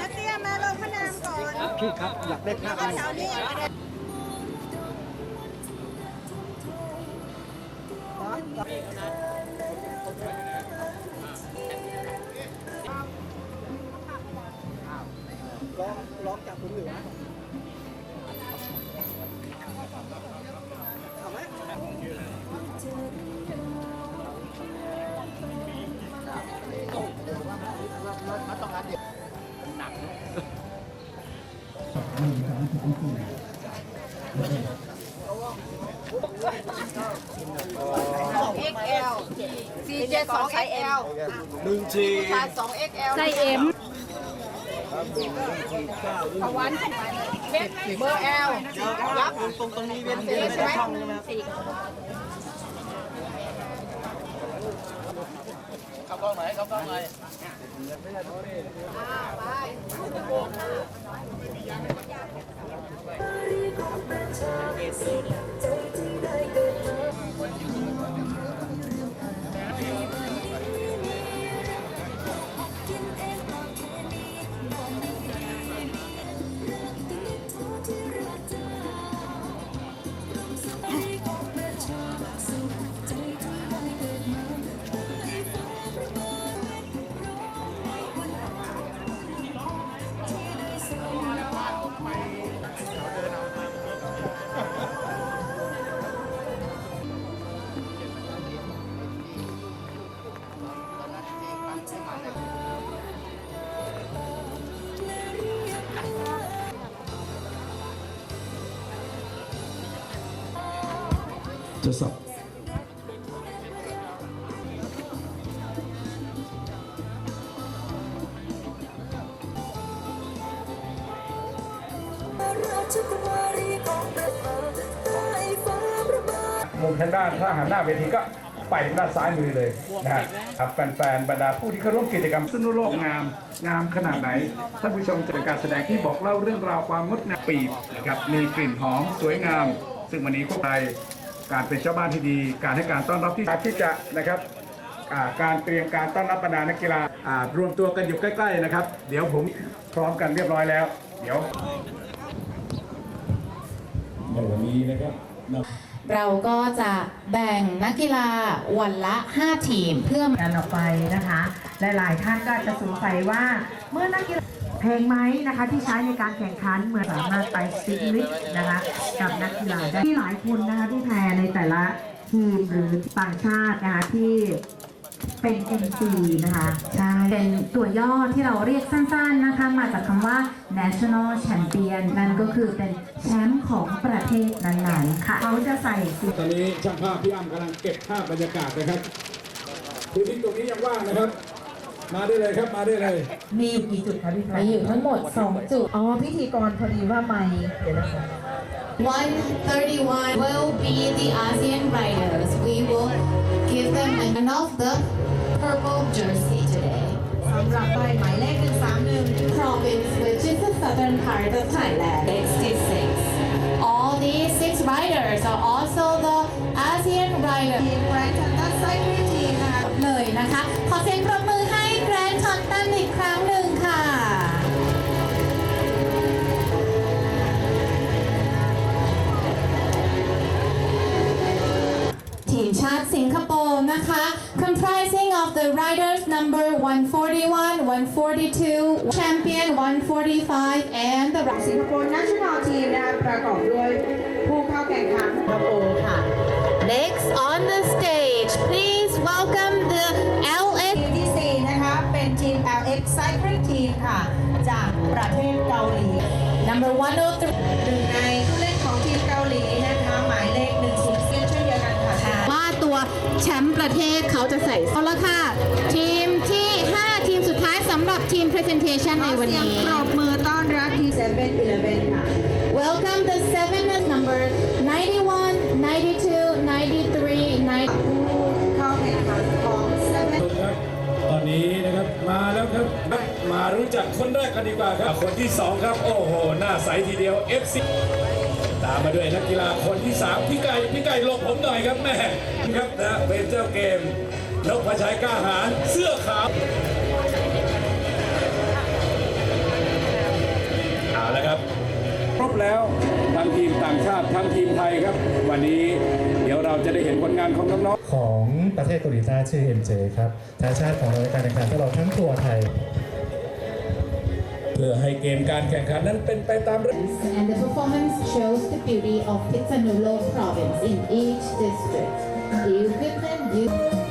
นักเตี้ยมาลงพระนามก่อนพี่ครับอยากได้ภาพก็แถวนี้ยังไม่ได้ร้อ XL สี่เจ็ดสอง XL หนึ่งสี่ชายสอง XL ไซเอ็มตะวันเบอร์ L รับตรงตรงนี้เวียนเวียนไม่ได้ช่องใช่ไหม ครับ ทดสอบมุมทางด้านถ้าหันหน้าเวทีก็ไปทางด้านซ้ายมือเลยนะฮะครับแฟนๆบรรดาผู้ที่เข้าร่วมกิจกรรมสนุโลกงามงามขนาดไหนท่านผู้ชมจะเป็นการแสดงที่บอกเล่าเรื่องราวความงดงามปีบนะครับมีกลิ่นหอมสวยงาม ซึ่งวันนี้พวกไทย การเป็นชาวบ้านที่ดี การให้การต้อนรับที่ที่จะนะครับการเตรียมการต้อนรับบรรดานักกีฬารวมตัวกันอยู่ใกล้ๆนะครับ เดี๋ยวผมพร้อมกันเรียบร้อยแล้ว เดี๋ยวในวันนี้นะครับเราก็จะแบ่งนักกีฬาวันละ 5 ทีมเพื่อกันออกไปนะคะ หลายๆท่านก็จจะสงสัยว่าเมื่อนักกีฬา เพลงไหมนะคะที่ใช้ในการแข่งขันเหมือนสามารถไปสติลิสนะคะกับนักกีฬาได้ที่หลายคนนะคะที่แพ้ในแต่ละทีมหรือต่างชาตินะคะที่เป็น MC นะคะ ใช่ เป็นตัวย่อที่เราเรียกสั้นๆนะคะ มาจากคำว่า national champion นั่นก็คือเป็นแชมป์ของประเทศนั้นๆ ค่ะ เขาจะใส่สีตอนนี้ช่างภาพพี่อ้ำกำลังเก็บภาพบรรยากาศนะครับพื้นที่ตรงนี้ยังว่างนะครับ มาได้เลยครับ มาได้เลย มีอยู่กี่จุดคะพี่มีอยู่ทั้งหมด 2 จุด อ๋อ พิธีกรพอดีว่าไม่เดี๋ยวนะคะ 131 will be the ASEAN riders. We will give them one of the purple jersey today. สำหรับใบหมายเลข131 Province, which is the southern part of Thailand, 66. All these six riders are also the ASEAN riders. ทีมแกรนด์ทันตัสไซคลิทีมนะคะ เลยนะคะ ขอเสียงปรบมือให้แก รนด์ทอนตันอีกครั้งหนึ่งค่ะ ทีมชาติสิงคโปร์นะคะ comprising of the riders number 141, 142, champion 145 and the สิงคโปร์ national team นะคะประกอบด้วยผู้เข้าแข่งขัน โอค่ะ Next on the stage please welcome the LS Cycling Team ค่ะ จากประเทศเกาหลี number 103หนึ่งในผู้เล่นของทีมเกาหลีนะคะ หมายเลข1 0เช่นเดียวกันค่ะ ว่าตัวแชมป์ประเทศเขาจะใส่เอาละค่ะ ทีมที่ 5 ทีมสุดท้ายสำหรับทีม presentation ในวันเสียงนี้ปรบมือต้อน คนแรกกันดีกว่าครับ คนที่สองครับ โอ้โห หน้าใสทีเดียว FC ตามมาด้วยนักกีฬาคนที่สามพี่ไก่ พี่ไก่หลบผมหน่อยครับแม่ครับนะเป็นเจ้าเกมนกพระชัยกล้าหาญเสื้อขาวเอาละครับ ครบแล้วทั้งทีมต่างชาติทั้งทีมไทยครับ วันนี้เดี๋ยวเราจะได้เห็นผลงานของน้องๆของประเทศเกาหลีใต้ชื่อ MJ ครับทางชาติของรายการแข่งขันตลอดทั้งตัวไทย เพื่อให้เกมการแข่งขันนั้นเป็นไปตามระ And the performance shows the beauty of Pizanulo province in each district. The equipment used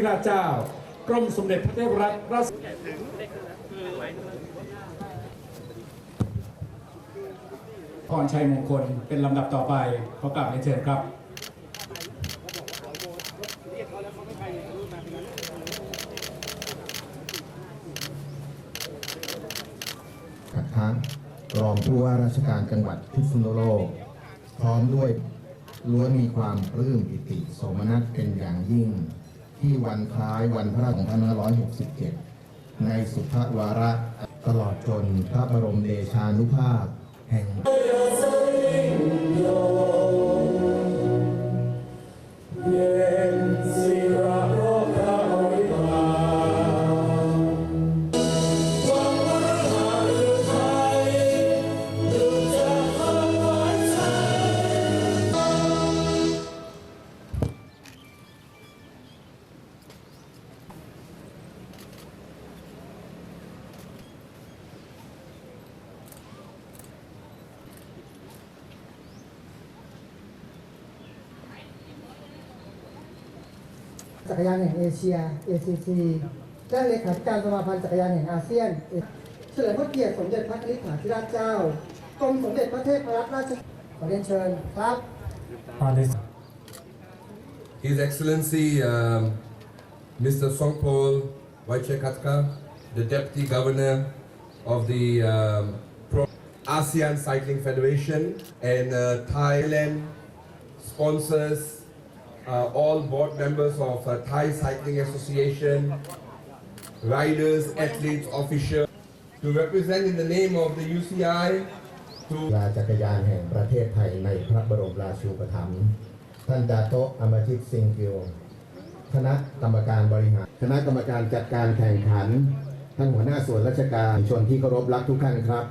ธิราชเจ้ากรมสมเด็จพระเทพรัตนราชพรชัยมงคลเป็นลำดับต่อไปขอกลับเรียนเชิญครับคัดค้านรองผู้ว่าราชการจังหวัดพิษณุโลก พร้อมด้วยล้วนมีความปลื้มปิติโสมนัสเป็นอย่างยิ่ง ที่วันคล้ายวันพระราช2567 ในสุภวาระตลอดจนพระบรมเดชานุภาพแห่ง รยานแห่งเอเชีย ACC และเลขาธิการสมาพันธ์จักรยานแห่งอาเซียน เฉลิมพระเกียรติสมเด็จพระนิธิฐาธิราชเจ้ากรมสมเด็จพระเทพรัตนราชขอเรียนเชิญครับ on this His Excellency um, Mr. Songpol Waichekatka, the Deputy Governor of the um, Pro- ASEAN Cycling Federation and uh, Thailand sponsors uh, all board members of uh, Thai Cycling Association, riders, athletes, officials to represent in the name of the UCI to ลาจักรยานแห่งประเทศไทยในพระบรมราชูปถัมภ์ท่านดาโตะอมทิตซิงกิวคณะกรรมการบริหาร คณะกรรมการจัดการแข่งขัน ท่านหัวหน้าส่วนราชการชนที่เคารพรักทุกท่านครับ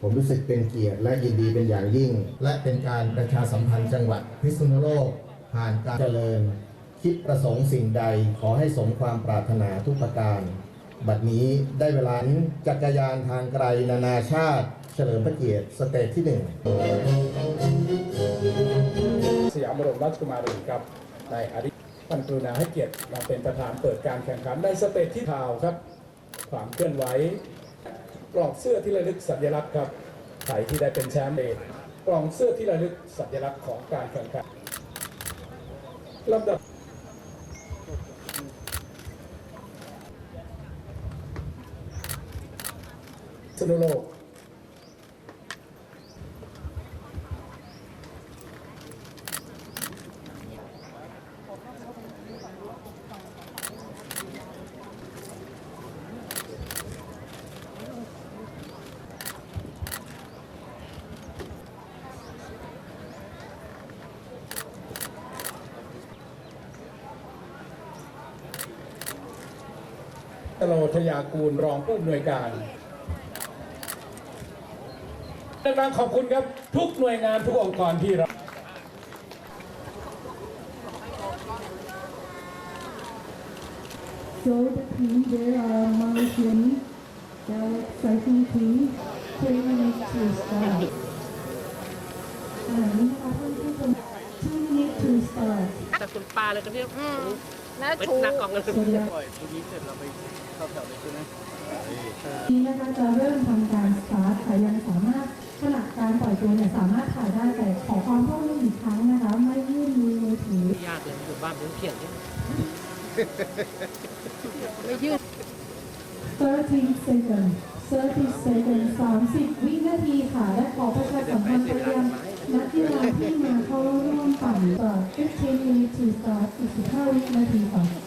ผมรู้สึกเป็นเกียรติและยินดีเป็นอย่างยิ่ง และเป็นการประชาสัมพันธ์จังหวัดพิษณุโลก ผ่านการเจริญ คิดประสงค์สิ่งใดขอให้สมความปรารถนาทุกประการ บัดนี้ได้เวลาจักรยานทางไกลนานาชาติ เฉลิมพระเกียรติสเตจที่หนึ่งสยามบรมราชกุมารีครับในอดีตท่านกรุณาให้เกียรติมาเป็นประธานเปิดการแข่งขันในสเตจที่ข่าวครับ ความเคลื่อนไหวกล่องเสื้อที่ระลึกสัญลักษณ์ครับไทยที่ได้เป็นแชมป์เองกล่องเสื้อที่ระลึกสัญลักษณ์ของการแข่งขัน ลำดับสนุโลก โลธยากูลรองผู้อำนวยการดังนั้นขอบคุณครับทุกหน่วยงานทุกองค์กรที่เราโจทีเดอร์มาชีนดาวสาทีทีเทวินทูสตาร์อันนี้นะคะท่านผู้ชมทูนิทูสตาร์แต่คุณปาเลยก็เรียก น่าชูนักกองกันเลยปล่อยทีนี้เสร็จเราไปเข้าแถวัสดีครับนี่นะคะจะเริ่มทำการสตาร์ทค่ยังสามารถขณะการปล่อยตัวเนี่ยสามารถถ่ายได้แต่ขอความร่วมมืออีกครั้งนะคะ ไม่ยื่นมือมือถือยากเลยอยู่บ้านผมเขียนไม่ยื่น30 seconds 30 seconds 30 วินาทีค่ะ และขอประชาสัมพันธ์ไปยัง นักกีฬาที่มาเข้าร่วมปั่นต่อ 15 minutes to start 15 วินาทีต่อ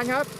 ำลังจักรยานครับ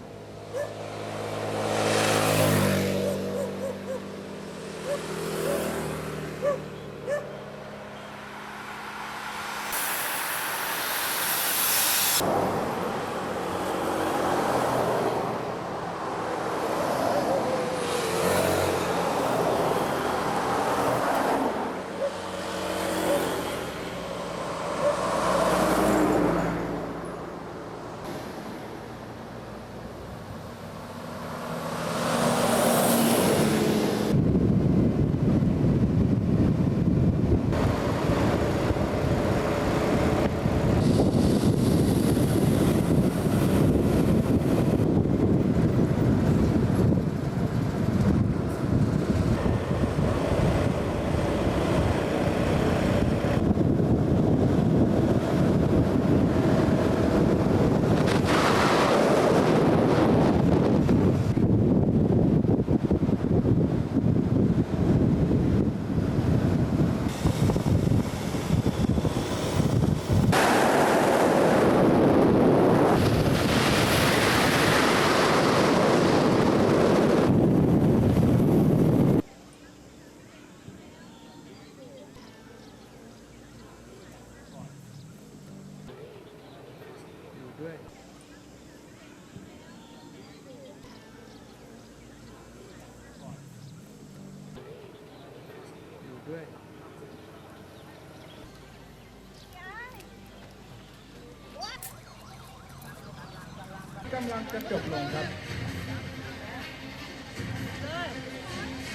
ำลังจะจบลงครับ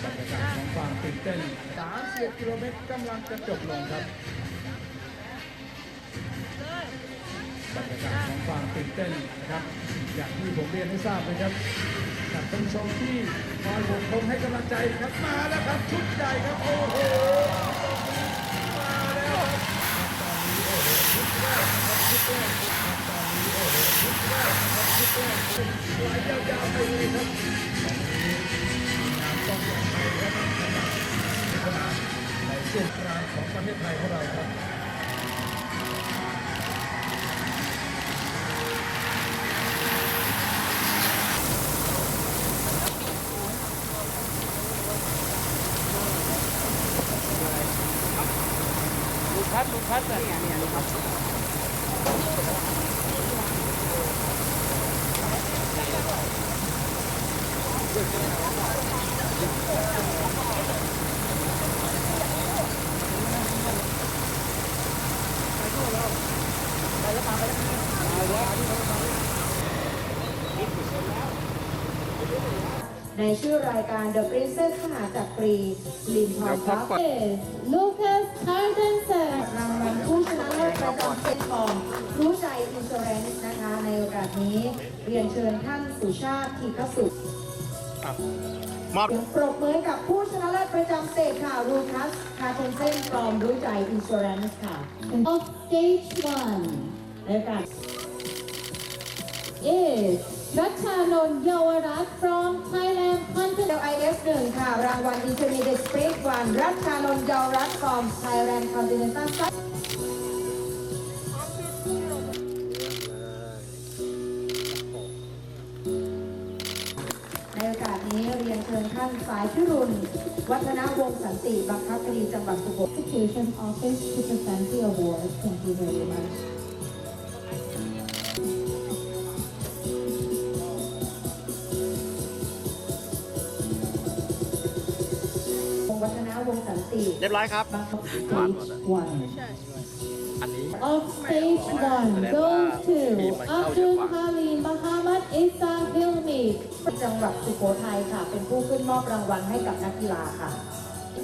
บรรยากาศของความตื่นเต้น30กิโลเมตรกำลังจะจบลงครับบรรยากาศของความตื่นเต้นนะครับ อย่างที่ผมเรียนให้ทราบนะครับกับท่านผู้ชมที่คอยผมคงให้กำลังใจครับมาแล้วครับชุดใหญ่ครับโอ้โหมาแล้วครับตอนนี้โอ้โหชุดแรกครับชุดแร จุดกลางของประเทศไทยของเราครับลุงพัดลุงพัดเนี่ยเนี่ยลุงพัด ในชื่อรายการ The Princess มหาจักรีลินทอนครับ Lucas Cardensen รางวัลผู้ชนะเลิศประจำเซตของรู้ใจอินเ r อร์เรนซ์นะคะ ในโอกาสนี้เรียนเชิญท่านสุชาติทีคสุขปรบมือให้กับผู้ชนะเลิศประจำเซตค่ะรูคัสคาเทนเซนฟรอมรู้ใจอินเ r อร์เรนซ์ค่ะ of stage one ในโอกาส is Ratchanon Yawarat from Thailand เดลไอเอสหนึ่งค่ะ รางวัล Intermediate Sprint วันรัชชานนท์เยาวรัตน์ฟอร์ม Thailand Continental Cup ในโอกาสนี้เรียนเชิญท่านสายพิรุณ วัฒนวงศ์สันติ บังคับคดีจังหวัดสุโขทัย Education Office to present the award. Thank you very much. เรียบร้อยครับ Stage one. อันนี้ Of stage one goes to Abdul Halim Muhammad Isa Hilmi. จังหวัดสุโขทัยค่ะ เป็นผู้ขึ้นมอบรางวัลให้กับนักกีฬาค่ะ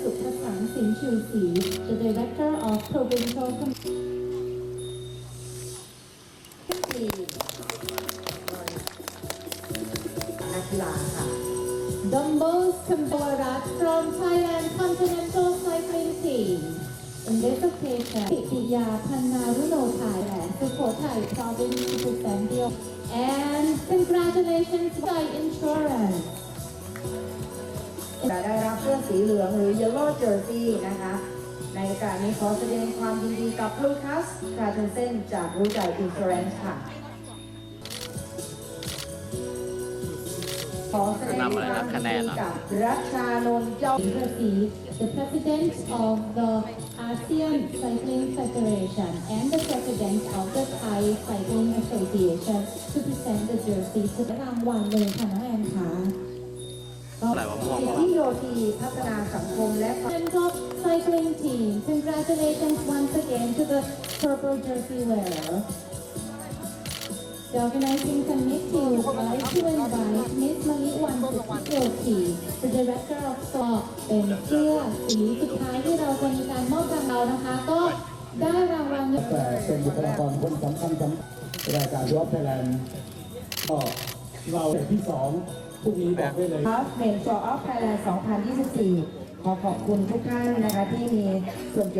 Supasan Sin Chu Si, the Director of Provincial Committee. นักกีฬาค่ะ Dumbos Kambarat from Thailand Continental สี่เลสเพชรปิติยาพันนารุโนภายแหละสุโขทัย province สุดแสนเดียว and congratulations by insurance จะได้รับเสื้อสีเหลืองหรือ yellow jersey นะคะ ในโอกาสนี้ขอแสดงความยินดีกับลูคัสคาเทนเซนจากรู้ใจอินชอรันซ์ค่ะ ขอแสดงความยินดีกับรัชานนท์เจ้าสี the President of the ASEAN Cycling Federation and the President of the Thai Cycling Association to present the jersey to รางวัลเลยค่ะน้องแอนค่ะ สิทธิโยธีพัฒนาสังคมและความ President of Cycling Team, congratulations once again to the purple jersey wearer. The organizing committee would like to invite Ms. Maliwan Sukhoti, the Director of s o เป็นเสื้อสีสุดท้ายที่เราจะมีการมอบรางวัลนะคะ ก็ได้รางวัลแต่เป็นบุคลากรคนสำคัญสำคัญรายการรอบไทยแลนด์ก็เราเด็กที่สองพรุ่งนี้บอกได้เลยครับเมนจออฟไทยแลนด์2024 ขอขอบคุณทุกท่านนะคะที่มีส่วนเกี่ยว